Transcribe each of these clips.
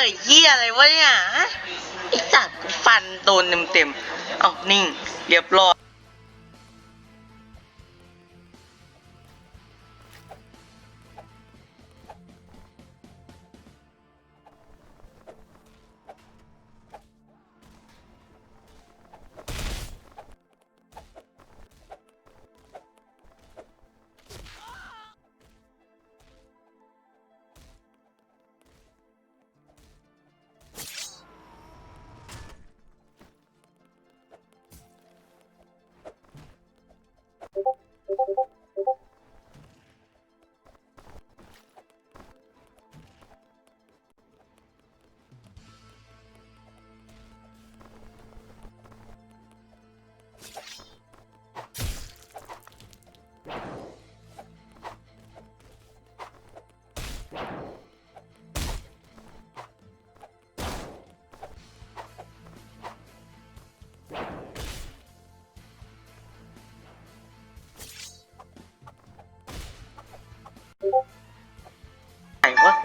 เตยเฮียอะไรวะเนี่ยฮะไอ้สัตว์กูฟันโดนเต็มๆเอานิ่ง เรียบร้อย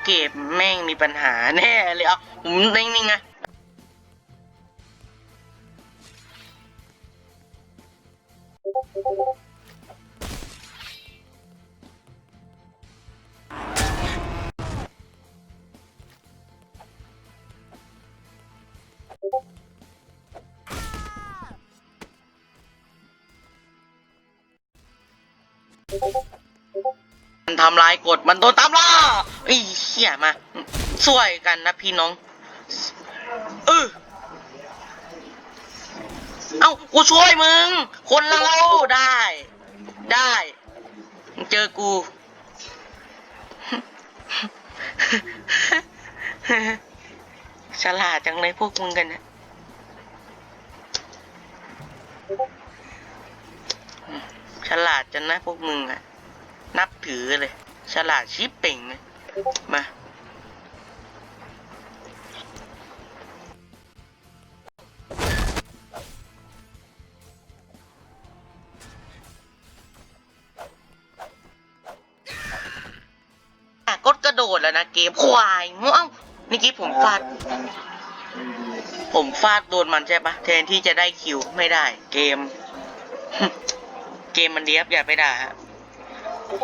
เกมแม่งมีปัญหาแน่เลยอะผมนิ่งๆนะมันทำลายกฎมันโดนตามล่าอ้ เหี้ยมาช่วยกันนะพี่น้อง เออเอ้ากูช่วยมึง คนเราได้ ได้เจอกูฉลาดจังเลยพวกมึงกันนะฉลาดจังนะพวกมึงอะนับถือเลย ฉลาดชิปเป่งเลย มาอะกดกระโดดแล้วนะเกมควายเอ้านี่กี้ผมฟาด ผมฟาดโดนมันใช่ปะแทนที่จะได้คิวไม่ได้ เกม เกมมันเดีครับอย่าไปด่าฮะ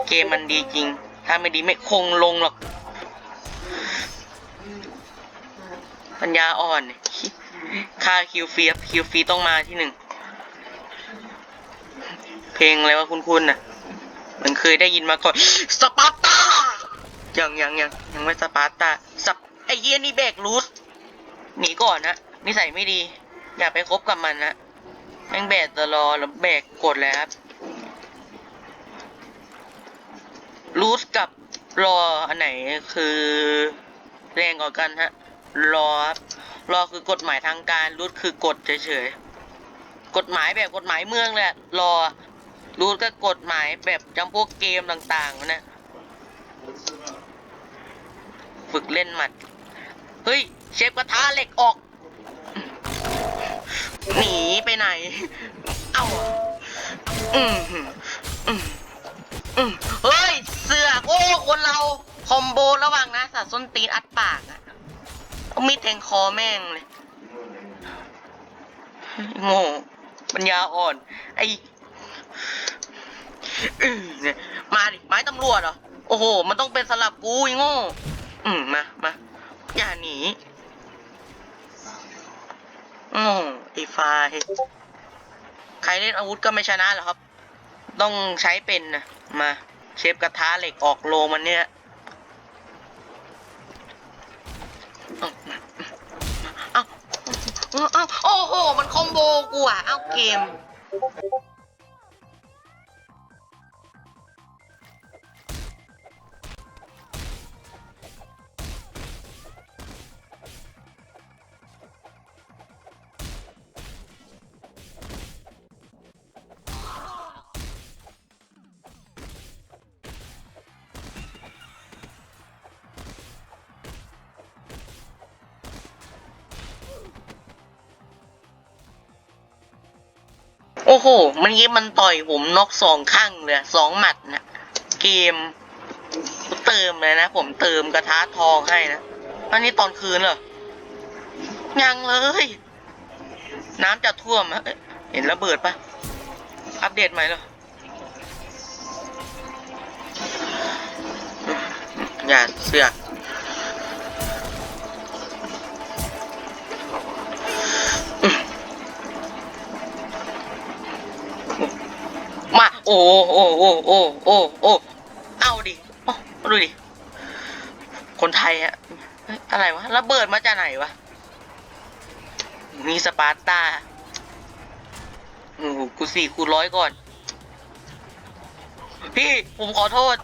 เกมมันดีจริง ถ้าไม่ดีไม่คงลงหรอก ปัญญาอ่อนค่าคิวฟรีครับคิวฟรีต้องมาที่หนึ่ง เพลงอะไรวะคุณคุณน่ะมันเคยได้ยินมาก่อน สปาร์ตา ยังยังยังยังไม่สปาร์ตาสับไอ้เหี้ยนี่แบกรูสหนีก่อนนะนิสัยไม่ดี อย่าไปคบกับมันนะแม่งแบกตลอดแล้วแบกกดเลยครับรูส กับรออันไหนคือแรงกว่ากันฮะ รอรอคือกฎหมายทางการรูสคือกฎเฉยๆกฎหมายแบบกฎหมายเมืองแหละรอรูสก็กฎหมายแบบจำพวกเกมต่างๆนะฝึกเล่นหมัด เฮ้ย เชฟกระทะเหล็กออก หนีไปไหน เอ้าอืมอืมอืมเฮ้ย เสือกโอ้คนเราคอมโบระหว่างนะสัตว์ส้นตีนอัดปากอะมีดแทงคอแม่งเลยโง่ปัญญาอ่อน ไอ้เนี่ยมาดิไม้ตำรวจเหรอโอ้โห มันต้องเป็นสลับกูไอ้โง่อืมมามาอย่าหนีโอ้ไอ้ไฟใครเล่นอาวุธก็ไม่ชนะหรอครับ ต้องใช้เป็นนะมา เชฟกระทะเหล็กออกโลมันเนี่ยเอ้าเอ้าเอาโอ้โห มันคอมโบกูอะ เอาเกม โอ้โหมันยิ้มมันต่อยผมนอกสองข้างเลยสองหมัดนะเกมเติมเลยนะ ผมเติมกระทะทองให้นะอันนี้ตอนคืนเหรอยังเลย น้ำจะท่วมเอ๊ะเห็นระเบิดปะอัปเดตใหม่เหรออย่าเสือก มา โอ้โอ้โอ้โอ้โอ้โอ้เอาดิดูดิ คนไทยอะอะไรวะระเบิดมาจากไหนวะมีสปาร์ตาโอ้โหกูสี่คูร้อยก่อน พี่ผมขอโทษ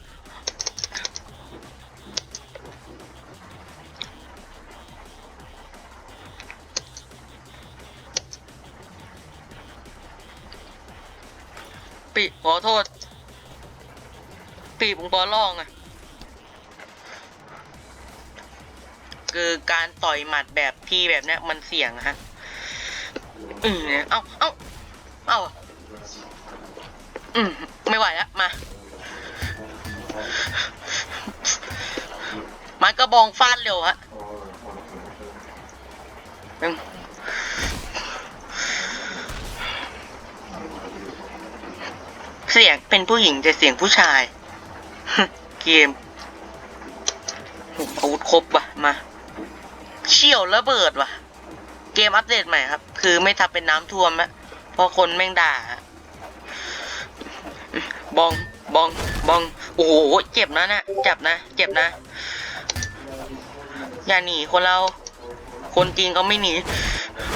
ปีขอโทษ ปีผมขอร้องอะคือการต่อยหมัดแบบพี่แบบเนี้ยมันเสี่ยงอะฮะอืมเนี่ยเอ้าเอ้าเอ้าอืมไม่ไหวแล้วมาไม้กระบองฟาดเร็วฮะอืม เสียงเป็นผู้หญิงแต่เสียงผู้ชาย เกมอาวุธครบว่ะมา เชี่ยวระเบิดว่ะ เกมอัปเดตใหม่ครับ คือไม่ทำเป็นน้ำท่วมอะเพราะคนแม่งด่า บองบองบอง โอ้โห เจ็บนะเนะเจ็บนะ เจ็บนะ อย่าหนีคนเรา คนจริงก็ไม่หนี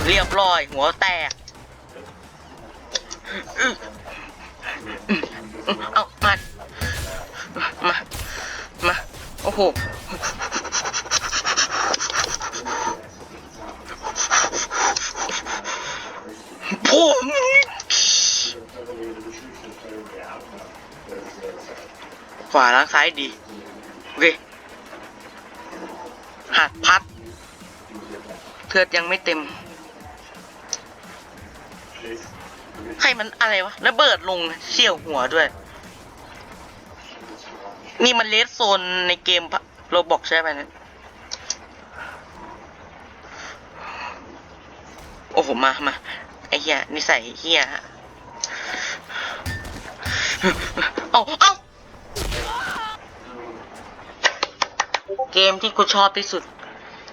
เรียบร้อย หัวแตก เอามามา มา โอ้โห ผมขวาล้างซ้ายดี โอเคหัดพัดเทือดยังไม่เต็ม ใครมันอะไรวะระเบิดลงเชี่ยวหัวด้วย นี่มันเลสโซนในเกมโรบอกใช่ไหมเนะโอ้โหมามาไอ้เหี้ยนิสัยเหี้ยฮะเอาเอาเกมที่กูชอบที่สุด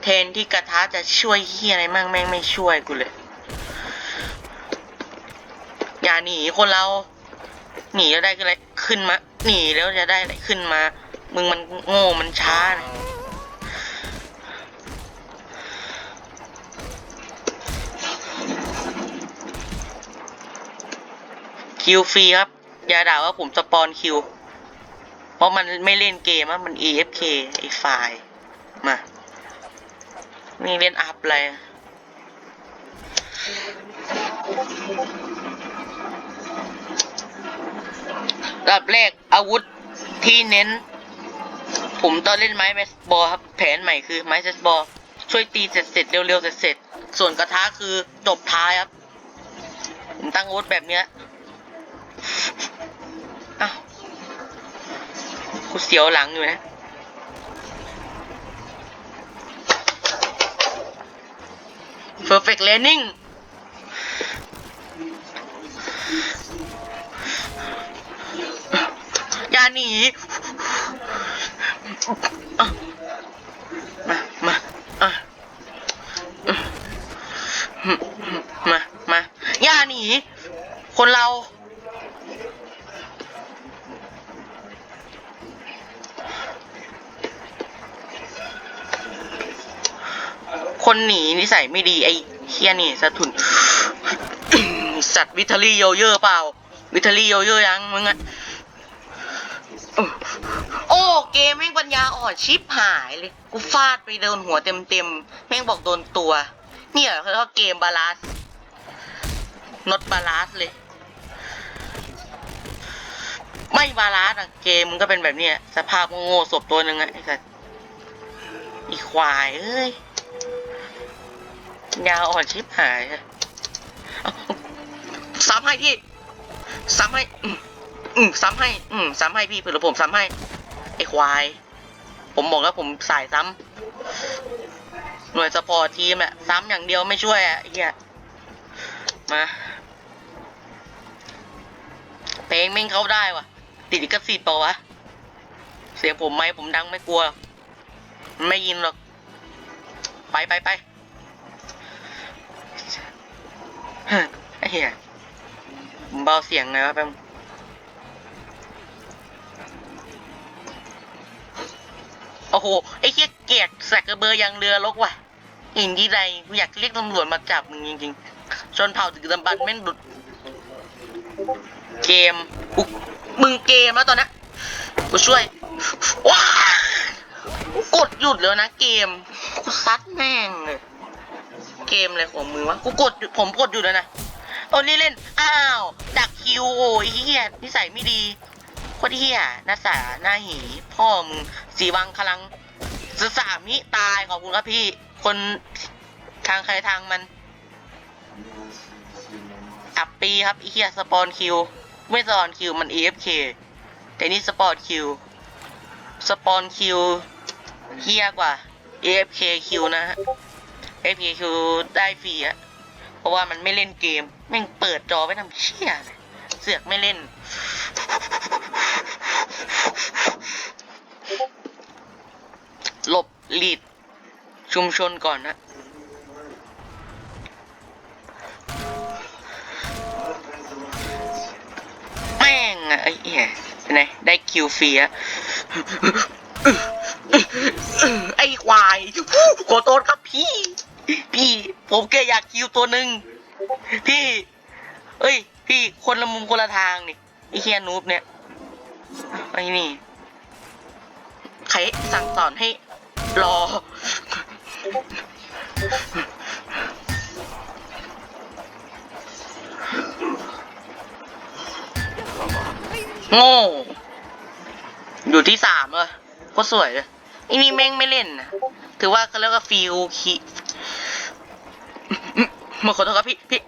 เทนที่กระทะจะช่วยเหี้ยอะไรมั่งแม่งไม่ช่วยกูเลย อย่า หนีคนเรา หนีแล้วได้อะไรขึ้นมา หนีแล้วจะได้อะไรขึ้นมา มึงมันโง่มันช้านะคิวฟรีครับ อย่าด่าว่าผมสปอนคิว เพราะมันไม่เล่นเกมอะมัน EFK ไอ้ไฟล์มานี่เล่นอัพอะไดับแรกอาวุธที่เน้น ผมตอนเล่นไม้เบสบอลครับ แผนใหม่คือไม้เบสบอลช่วยตีเสร็จเสร็จเร็วๆเสร็จเสร็จส่วนกระทะคือจบท้ายครับ ผมตั้งอาวุธแบบเนี้ยอ้าวกูเสียวหลังอยู่นะเ perfect landing หนีมา มาอะมา มาอย่าหนี คนเรา คนหนีนิสัยไม่ดีไอ้เฮียนี่สะทุน สัตว์วิทาลีโยเยอร์เปล่า วิทาลีโยเยอร์ยังมึงอะโอ้เกมแม่งปั ญญาอ่อนชิปหายเลย กูฟาดไปโดนหัวเต็มเต็มๆแม่งบอกโดนตัว เนี่ยเขาเรียกว่าเกมบาลานซ์นดบาลานซ์เลย ไม่บาลานซ์อะเกมมันก็เป็นแบบเนี้ยสภาพโง่ๆศพตัวหนึ่งอะไอ้สัสอีควายเอ้ยยาอ่อนชิบหายซ้ำให้ที่ซ้ำให้ อืมซ้ำให้ อืมซ้ำให้พี่เผื่อผมซ้ำให้ ไอ้ควาย ผมบอกแล้วผมสายซ้ำหน่วยสปอร์ตทีมอะซ้ำอย่างเดียวไม่ช่วยอะไอ้เฮียมาเพลงแม่งเข้าได้วะติดลิขสิทธิ์เปล่าวะ เสียงผมไหมผมดังไม่กลัว ไม่ยินหรอก ไปไปไปเฮ้ยไอ้เหี้ยเบาเสียงหน่อยวะแป๊บ อ้โห ไอ้เหี้ยเกียกสักกระเบอร์ยังเรือลกว่ะเห็นที่ใดกูอยากเรียกตำรวจมาจับมึงจริงๆชนเผ่าถึงตำบันแม่งหลุดเกมอุยมึงเกมแล้วตอนนี้กูช่วยว้ากูกดหยุดแล้วนะเกมกูซัดแม่งเลยเกมอะไรของมึงวะกูกดผมกดอยู่แล้วนะตอนนี้เล่นอ้าวดักคิวโอ้ยเฮียนิสัยไม่ดี โคตรเฮียน้าสาหน้าหี พ่อมึงสีวังพลังสสามิตายขอบคุณครับพี่ คนทางใครทางมัน อับปีครับอีเฮียสปอนคิว ไม่สปอนคิวมัน AFK แต่นี่สปอร์คิว สปอนคิวเฮียกว่า AFK คิวนะฮะ AFK คิวได้ฟรีอะเพราะว่ามันไม่เล่นเกม แม่งเปิดจอไว้ทำเชี่ยเลยเสือกไม่เล่น หลบหลีดชุมชนก่อนนะ แม่งอะไอ้เหี้ยเป็นไงได้คิวฟรีอะไอ้ควายขอโทษครับพี่ พี่ ผมแค่อยากคิวตัวหนึ่งพี่ เอ้ย พี่คนละมุมคนละทางนี่ ไอ้เฮียนูบเนี่ยไอ้นี่ใครสั่งสอนให้รอ โง่ อยู่ที่สามเลยโคตรสวยเลยไอ้นี่แม่งไม่เล่นนะถือว่าเขาเรียกว่าฟิลคีมาขอโทษครับพี่พี่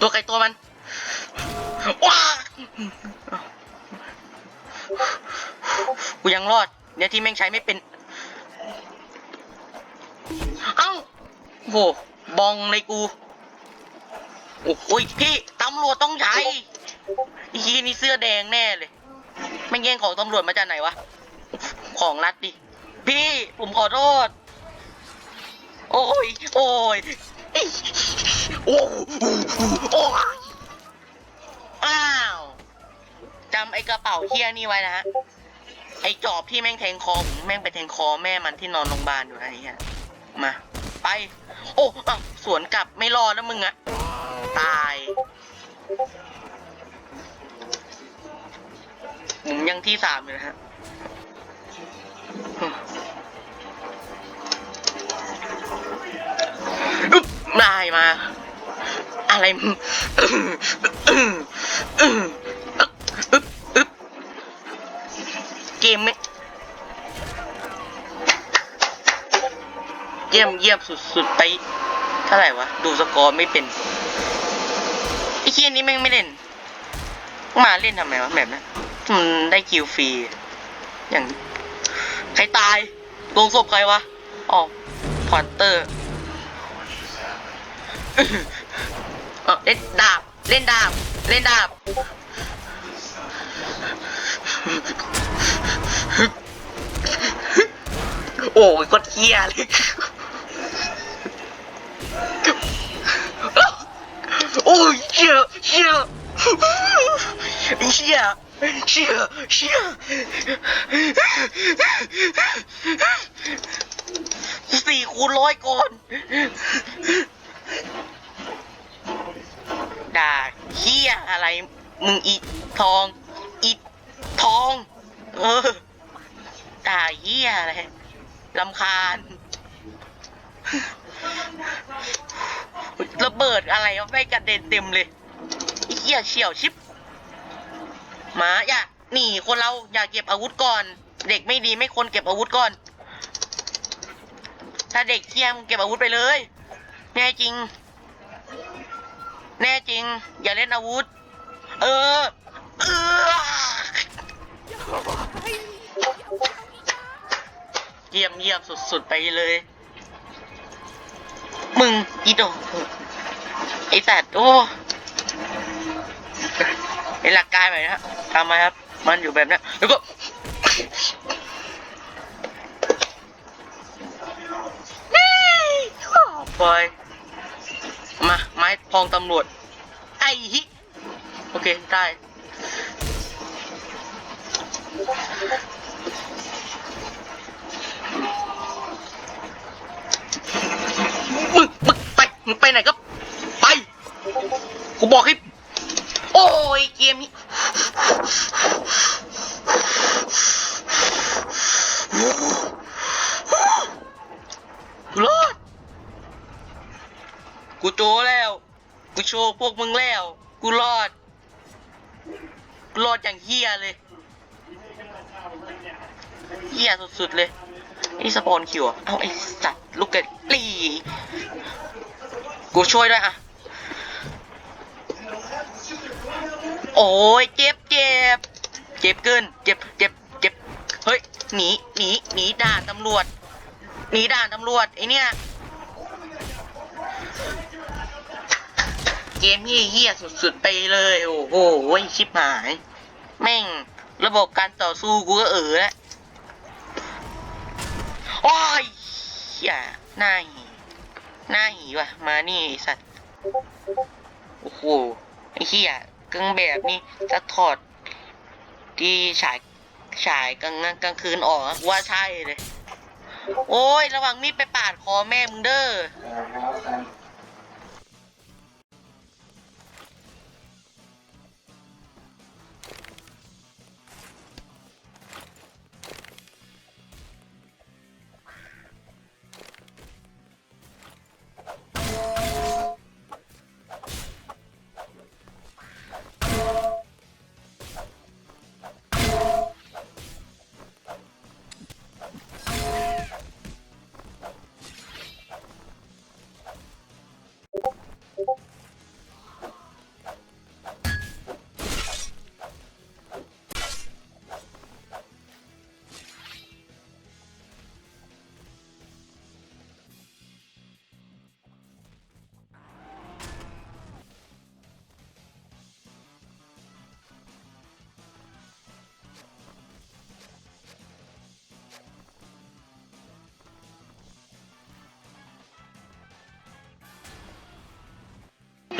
ตัวใครตัวมันว้า กูยังรอด เนี่ยที่แม่งใช้ไม่เป็น เอ้าโหบองเลยกู โอ้ยพี่ตำรวจต้องใช้ไอคีนี่เสื้อแดงแน่เลยไม่แย่งของตำรวจมาจากไหนวะ ของรัดดิ พี่ผมขอโทษ โอ้ย โอ้ย โอ้โอ้ย อ้าวจำไอ้กระเป๋าเฮียนี่ไว้นะฮะ ไอ้จอบที่แม่งแทงคอผมแม่งไปแทงคอแม่มันที่นอนโรงพยาบาลอยู่นะไอ้เหี้ยมา ไป โอ้อะสวนกลับไม่รอดนะมึงอะตายผมยังที่สามอยู่นะฮะอึ๊บได้มา อะไรมึง อึ๊บอึ๊บเกมไม่เยี่ยมเยี่ยมสุดๆไป เท่าไหร่วะ ดูสกอร์ไม่เป็นไอ้เคียนี้แม่งไม่เล่น มาเล่นทำไมวะแบบนั้นมันได้คิวฟรี อย่าง ใครตาย ลงศพใครวะ อ๋อ พอตเตอร์เออเล่นดาบ เล่นดาบ เล่นดาบโอ้ยก็เทียเลยโอ้ยเชี่ยเชี่ยเชี่ยเชี่ยเชี่ยสี่คูณร้อยก่อน ด่าเฮียอะไร มึงอีทอง อีทอง เออด่าเฮียอะไรลำคาญ ระเบิดอะไรวะไม่กระเด็นเต็มเลยเหี้ยเฉียวชิบหมาอย่าหนีคนเราอย่าเก็บอาวุธก่อน เด็กไม่ดีไม่ควรเก็บอาวุธก่อน ถ้าเด็กเที่ยมเก็บอาวุธไปเลยแน่จริง แน่จริง อย่าเล่นอาวุธ เออเออเยี่ยมเยี่ยมสุดๆไปเลย มึงอีโดไอสัตว์โอ้เป็นหลักการแบบนี้ฮะทำมาครับ มันอยู่แบบนี้แล้วก็ปล่อย ไม้พองตำรวจ ไอ้ฮิ โอเค ได้ มึง มึงไป มึงไปไหนก็ไป กูบอกให้ โอ้ย เกมนี้กูรอดกูโจแล้ว ชว์พวกมึงแล้ว กูรอด กูรอดอย่างเฮียเลยเฮียสุดๆเลยนี่สปอนคิวอะเอาไอ้สัตว์ลูกเกระลีกูช่วยด้วยอะ โอ้ยเจ็บเจ็บเจ็บเกินเจ็บเจ็บเจ็บเฮ้ยหนีหนีหนีด่านตำรวจหนีด่านตำรวจไอเนี่ย เกมเฮี้ยๆสุดๆไปเลย โอ้โหชิบหาย แม่ง ระบบการต่อสู้กูก็เออแล้วโอ้ยเฮียหน้าหีหน้าหีว่ะ มานี่สัตว์โอ้โหไอ้เฮี้ยกึ่งแบบนี้จะถอด ที่ฉายฉายกลางกลางคืนออกว่าใช่เลย โอ้ย ระวังมีดไปปาดคอแม่มึงเด้อ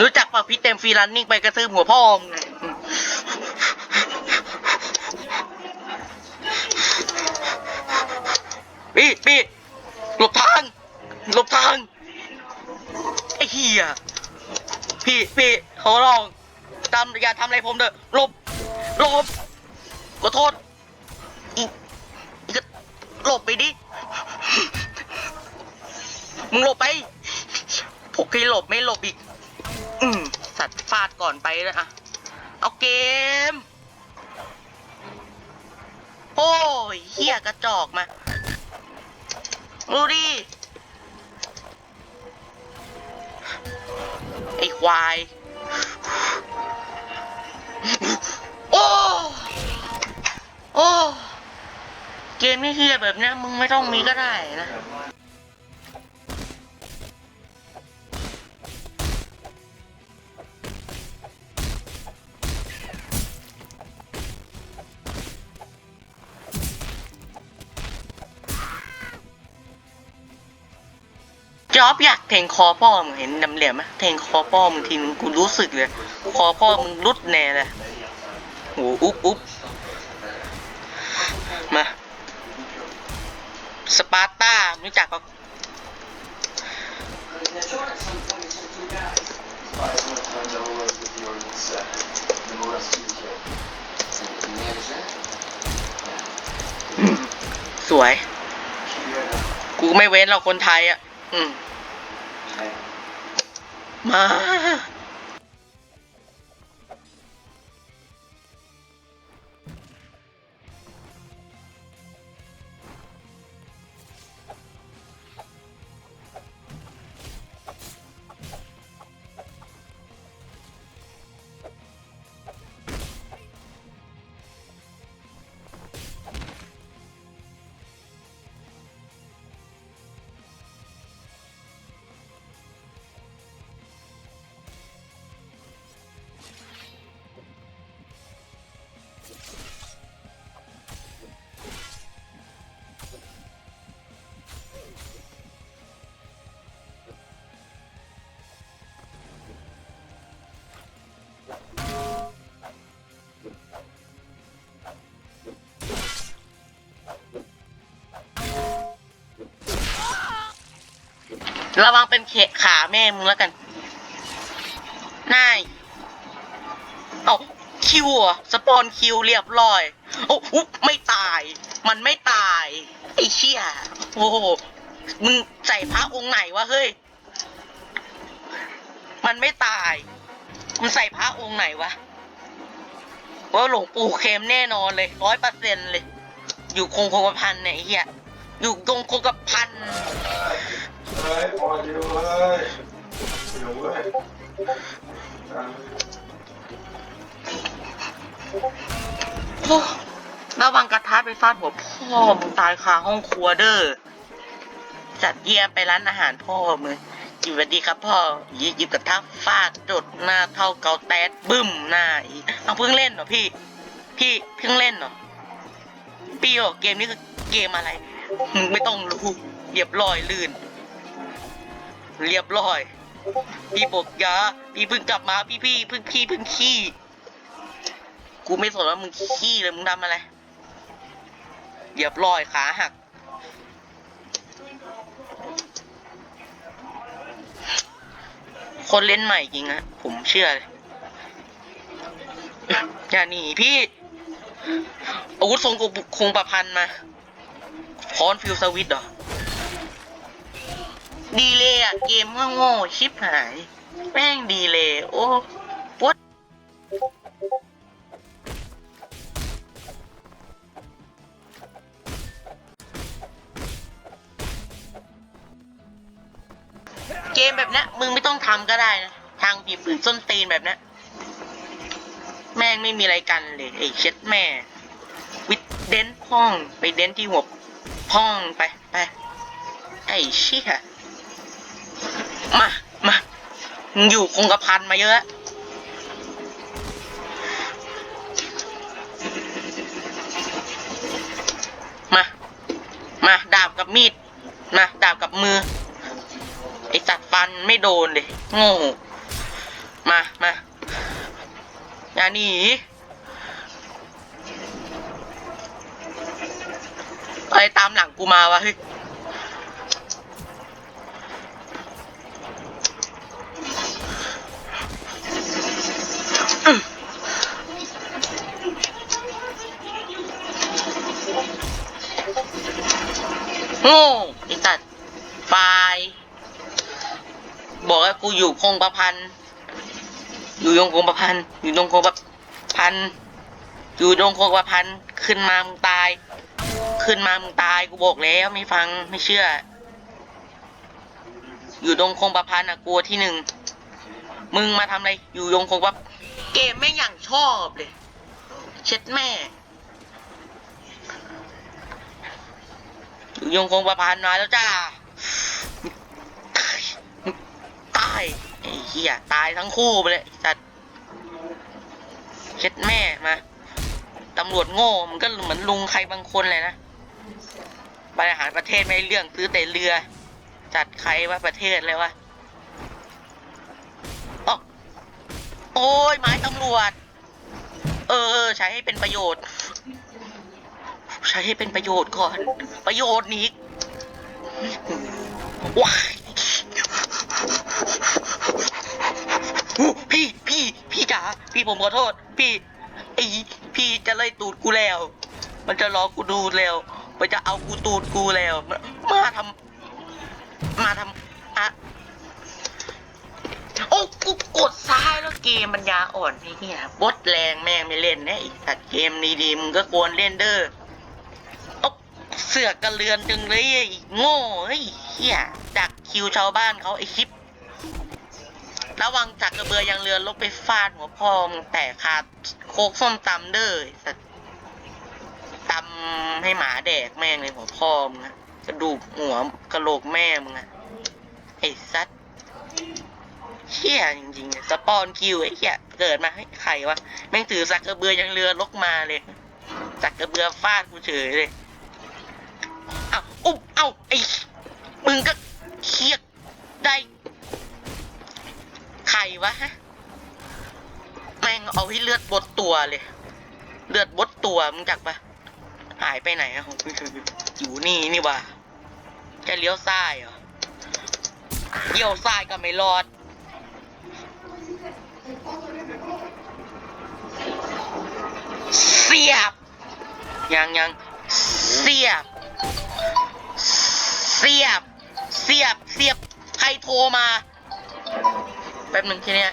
รู้จักป่ะพี่เต็มฟรีรันนิ่งไปกระทืบหัวพ่อมึงไงพี่พี่หลบทาง หลบทาง ไอ้เหี้ย พี่พี่เขาลองทำอย่าทำอะไรผมเด้อหลบหลบขอโทษอีกหลบไปดิ มึงหลบไปพวกพี่หลบไม่หลบอีก สัตว์ฟาดก่อนไปนะอะเอาเกม โอ้ยเฮียกระจอกมาดูดิไอควาย โอ้ โอ้ เกมนี่เฮียแบบเนี้ยมึงไม่ต้องมีก็ได้นะ อบอยากเทงคอพ่อมึงเห็นดำเหลี่ยมไหมเทงคอพ่อมึงทีนึงกูรู้สึกเลย คอพ่อมึงรุดแน่เลยโหอุ๊บอุ๊บมาสปาร์ต้ารู้จักปะสวย กูไม่เว้นเราคนไทยอะ อืม ม ระวังเป็นเขขาแม่มึงแล้วกันนายเอาคิวอะสปอนคิวเรียบร้อย โอ้อุ๊ไม่ตาย มันไม่ตาย ไอ้เชี่ยโอ้โหมึงใส่พระองค์ไหนวะเฮ้ย มันไม่ตายมึงใส่พระองค์ไหนวะว่าหลวงปู่เค็มแน่นอนเลยร้อยเปอร์เซ็นเลย อยู่คงคงพันเนี่ยไอ้เฮีย อยู่คงคกระพันเฮ้ยพออยู่เฮ้ยอยู่เว้ยโอ้ระวังกระทะไปฟาดหัวพ่อมึงตายคาห้องครัวเด้อจัดเยี่ยมไปร้านอาหารพ่อมึงสวัสดีครับพ่อยิบยิบกระทะฟาดจดหน้าเท่าเกาแต๊ดบึ้มหน้าอีกเอาเพิ่งเล่นเหรอพี่ พี่เพิ่งเล่นเหรอพี่บอเกมนี้คือเกมอะไรไม่ต้องรู้เรียบร้อยลื่น เรียบร้อย พี่บอกยาพี่เพิ่งกลับมาพี่พี่เพิ่งพี่เพิ่งขี้กูไม่สนว่ามึงขี้เลยมึงทำอะไรเรียบร้อยขาหักคนเล่นใหม่จริงนะผมเชื่อเลยอย่าหนีพี่อาวุธทรงกูคงประพันธ์มา พรฟิลสวิตเหรอ ดีเลยอะเกมว่าโง่ชิบหาย แม่งดีเลยโอ้ปวดเกมแบบนี้มึงไม่ต้องทำก็ได้นะ ทางบีบฝืนส้นตีนแบบนี้แม่งไม่มีอะไรกันเลยไอ้เช็ดแม่ วิดเดนพ่องไปเดนที่หัว พ่องไปไป ไอ้ชี่ยมามาอยู่คงกระพันมาเยอะมา มาดาบกับมีด มาดาบกับมือ ไอสัตว์ฟันไม่โดนเลยโง่มา มาอย่าหนี อะไรตามหลังกูมาวะเฮ้ยโง่ไอ้สัตว์ไฟล์บอกว่ากูอยู่คงประพันธ์อยู่ยงคงประพันธ์อยู่ยงคงประพันธ์อยู่ยงคงประพันธ์ขึ้นมามึงตาย ขึ้นมามึงตายกูบอกแล้วไม่ฟังไม่เชื่อ อยู่ดงคงประพันธ์อะกลัวที่หนึ่งมึงมาทำอะไรอยู่ยงคงประเกมไม่งอย่างชอบเลย เช็ดแม่ อยู่ยงคงประพันธ์มาแล้วจ้าตายไอ้เหี้ยตายทั้งคู่ไปเลยไอ้สัตว์เช็ดแม่มาตำรวจโง่มันก็เหมือนลุงใครบางคนเลยนะ บริหารประเทศไม่เรื่องซื้อแต่เรือ จัดใครว่าประเทศเลยวะอ๊ะโอ้ยไม้ตำรวจ เออ ใช้ให้เป็นประโยชน์ ใช้ให้เป็นประโยชน์ก่อน ประโยชน์นี้ว้าหูพี่พี่ พี่จ๋าพี่ผมขอโทษ พี่ไอพี่จะไล่ตูดกูแล้ว มันจะล้อกูดูแล้ว มันจะเอากูตูดกูแล้วมามาทำมาทำอะโอ้กูกดซ้ายแล้วเกมมันยาอ่อนไอ้เหี้ยบดแรงแม่งไม่เล่นนะไอ้สัตว์เกมนี้ดีมึงก็ควรเล่นเด้อโอ๊ะเสือกกระเลือนจึงเลยไอ้โง่เฮ้ยเฮียดักคิวชาวบ้านเขาไอคลิป ระวังจักกระเบือยังเรือลบไปฟาดหัวพ่อมึงแต่ขาดโคกส้มตำเด้อสัตว์ ตำให้หมาแดกแม่งเลยหัวพ่อมึงอะกระดูกหัวกระโหลกแม่มึงอะไอ้สัตว์เฮียจริงๆสปอนคิวไอ้เฮียเกิดมาให้ใครวะแม่งถือสักกระเบือยังเรือลกมาเลยจักกระเบือฟาดกูเฉยเลยเอ้าอุ๊บเอ้าไอ้มึงก็เครียดได้ใครวะฮะแม่งเอาให้เลือดบดตัวเลย เลือดบดตัวมึงจักปะ หายไปไหนอะอยู่นี่นี่วะจะเลี้ยวซ้ายเหรอเยี่ยวทรายก็ไม่รอดเสียบ ยังยังเสียบ เสียบ เสียบ เสียบ ใครโทรมา แป๊บหนึ่งทีเนี้ย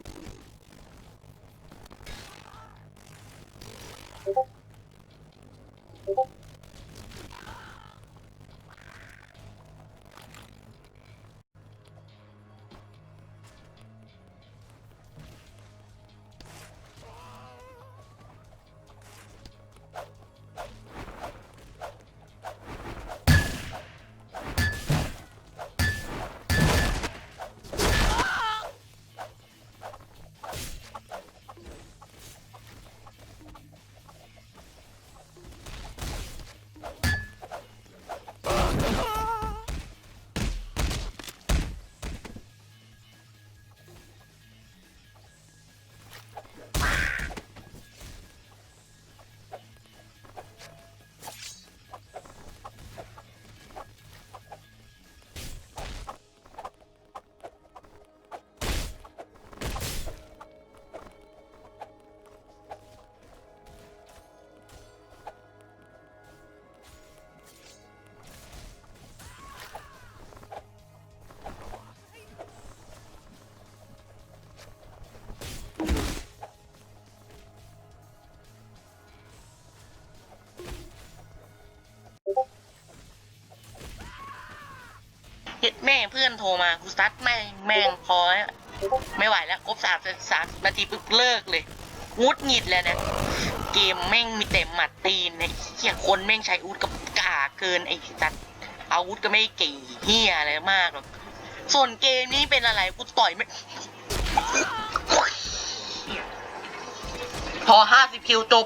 เฮ็ดแม่เพื่อนโทรมากูซัดแม่งแม่งพอไม่ไหวแล้วครบสามสามนาทีปุ๊บเลิกเลยงุดหงิดแล้วนะเกมแม่งมีแต่หมัดตีนไอ้เหี้ยคนแม่งใช้อาวุธกับกาเกินไอ้สัตว์อาวุธก็ไม่เก่งเหี้ยอะไรมากหรอกส่วนเกมนี้เป็นอะไรกูต่อยไม่พอห้าสิบคิวจบ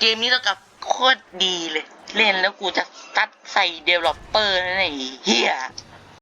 เกมนี้เท่ากับโคตรดีเลย เล่นแล้วกูจะตัดใส่เดเวลลอปเปอร์นั่นไอ้เหี้ย